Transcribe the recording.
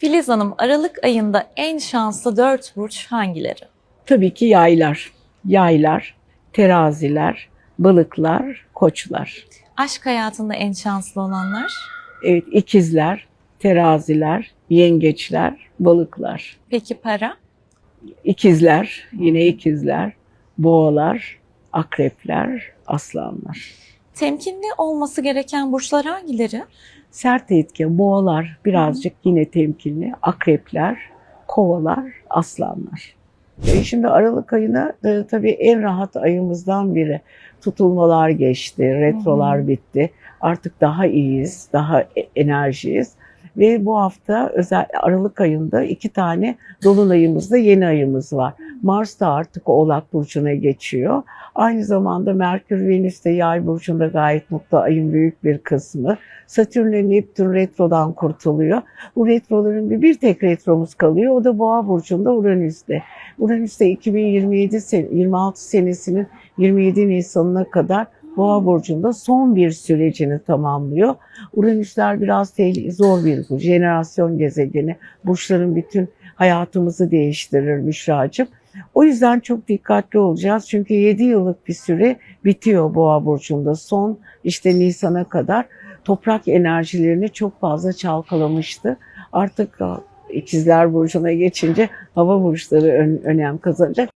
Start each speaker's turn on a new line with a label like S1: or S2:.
S1: Filiz Hanım Aralık ayında en şanslı 4 burç hangileri?
S2: Tabii ki yaylar. Yaylar, teraziler, balıklar, koçlar.
S1: Aşk hayatında en şanslı olanlar?
S2: Evet, ikizler, teraziler, yengeçler, balıklar.
S1: Peki para?
S2: İkizler, yine ikizler, boğalar, akrepler, aslanlar.
S1: Temkinli olması gereken burçlar hangileri?
S2: Sert etki, boğalar birazcık yine temkinli, akrepler, kovalar, aslanlar. E şimdi Aralık ayına e, tabii en rahat ayımızdan biri. Tutulmalar geçti, retrolar
S1: Hı hı.
S2: bitti. Artık daha iyiyiz, daha e- enerjiyiz. Ve bu hafta özel Aralık ayında iki tane dolunayımızda yeni ayımız var. Mars da artık Oğlak Burcu'na geçiyor. Aynı zamanda Merkür Venüs de Yay Burcu'nda gayet mutlu ayın büyük bir kısmı. Satürn ile Neptün retrodan kurtuluyor. Bu retroların bir, bir tek retromuz kalıyor. O da Boğa Burcu'nda Uranüs'te. Uranüs de 2027 sen 26 senesinin 27 Nisan'ına kadar Boğa Burcu'nda son bir sürecini tamamlıyor. Uranüsler biraz tehlikeli, zor bir burç. Jenerasyon gezegeni. Burçların bütün hayatımızı değiştirir Müşra'cığım. O yüzden çok dikkatli olacağız. Çünkü 7 yıllık bir süre bitiyor Boğa Burcu'nda. Son işte Nisan'a kadar toprak enerjilerini çok fazla çalkalamıştı. Artık İkizler Burcu'na geçince hava burçları ön- önem kazanacak.